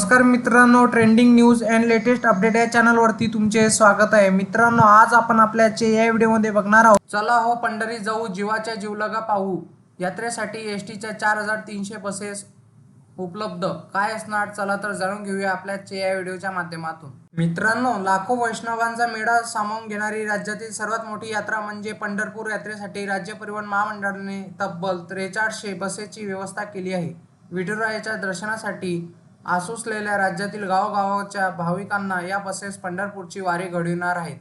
नमस्कार मित्रांनो trending news and latest update या चॅनलवरती तुमचे स्वागत आहे. मित्रांनो आज आपण आपल्याचे या व्हिडिओमध्ये बघणार आहोत. चला हो पंढरी जाऊ जीवाच्या जीवलगा पाहू. यात्रेसाठी एस टीच्या चार हजार तीनशे बसेस उपलब्ध. काय असणार? चला तर जाणून घेऊया आपल्याचे या व्हिडिओच्या माध्यमातून. मित्रांनो लाखो वैष्णवांचा मेळा सामावून घेणारी राज्यातील सर्वात मोठी यात्रा म्हणजे पंढरपूर यात्रेसाठी राज्य परिवहन महामंडळाने तब्बल त्रेचाळशे बसेसची व्यवस्था केली आहे. विठुरायाच्या दर्शनासाठी आसुसलेल्या राज्यातील गावोगावाच्या भाविकांना या बसेस पंढरपूरची वारी घडविणार आहेत.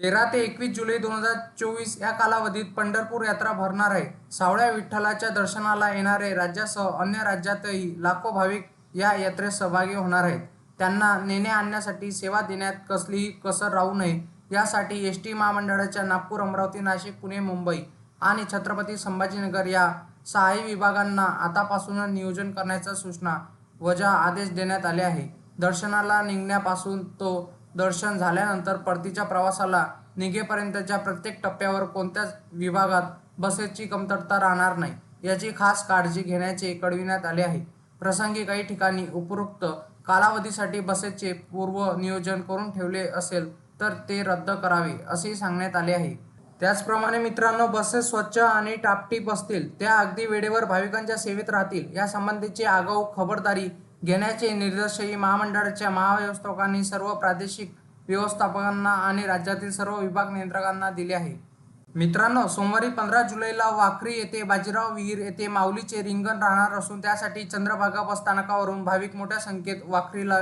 तेरा ते एकवीस जुलै दोन हजार चोवीस या कालावधीत पंढरपूर यात्रा भरणार आहे. सावळ्या विठ्ठलाच्या दर्शनाला येणारे राज्यासह अन्य राज्यातही लाखो भाविक या यात्रेत सहभागी होणार आहेत. त्यांना नेणे आणण्यासाठी सेवा देण्यात कसलीही कसर राहू नये. यासाठी एस टी महामंडळाच्या नागपूर अमरावती नाशिक पुणे मुंबई आणि छत्रपती संभाजीनगर या सहाही विभागांना आतापासूनच नियोजन करण्याच्या सूचना वजा आदेश देण्यात आले आहे. दर्शनाला निघण्यापासून तो दर्शन झाल्यानंतर परतीच्या प्रवासाला निघेपर्यंतच्या प्रत्येक टप्प्यावर कोणत्याच विभागात बसेसची कमतरता राहणार नाही याची खास काळजी घेण्याचे कळविण्यात आले आहे. प्रसंगी काही ठिकाणी उपरोक्त कालावधीसाठी बसेसचे पूर्व नियोजन करून ठेवले असेल तर ते रद्द करावे असेही सांगण्यात आले आहे. त्याचप्रमाणे मित्रांनो बसेस स्वच्छ आणि टापटीप असतील त्या अगदी वेळेवर भाविकांच्या सेवेत राहतील. या संबंधीची आगाऊ खबरदारी घेण्याचे निर्देशही महामंडळाच्या महाव्यवस्थापकांनी सर्व प्रादेशिक व्यवस्थापकांना आणि राज्यातील सर्व विभाग नियंत्रकांना दिले आहे. मित्रांनो सोमवारी पंधरा जुलैला वाखरी येथे बाजीराव विहीर येथे माऊलीचे रिंगण राहणार असून त्यासाठी चंद्रभागा बस स्थानकावरून भाविक मोठ्या संख्येत वाखरीला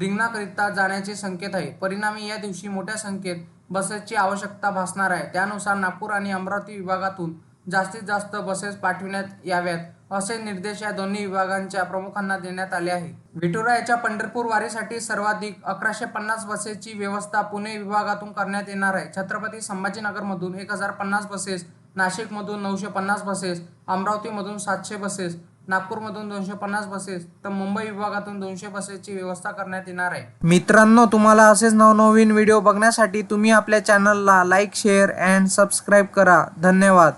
रिंगणाकरिता जाण्याचे संकेत आहे. परिणामी या दिवशी मोठ्या संख्येत बसेसची आवश्यकता भासणार आहे. त्यानुसार नागपूर आणि अमरावती विभागातून जास्तीत जास्त बसेस पाठविण्यात याव्यात असे निर्देश या दोन्ही विभागांच्या प्रमुखांना देण्यात आले आहे विठुरायाच्या पंढरपूर वारीसाठी सर्वाधिक अकराशे पन्नास बसेसची व्यवस्था पुणे विभागातून करण्यात येणार आहे. छत्रपती संभाजीनगरमधून एक हजार पन्नास बसेस नाशिकमधून नऊशे पन्नास बसेस अमरावतीमधून सातशे बसेस नागपूरमधून दोनशे पन्नास बसेस तर मुंबई विभागातून दोनशे बसेसची व्यवस्था करण्यात येणार आहे. मित्रांनो तुम्हाला असेच नवनवीन व्हिडिओ बघण्यासाठी तुम्ही आपल्या चॅनलला लाईक शेअर अँड सबस्क्राईब करा. धन्यवाद.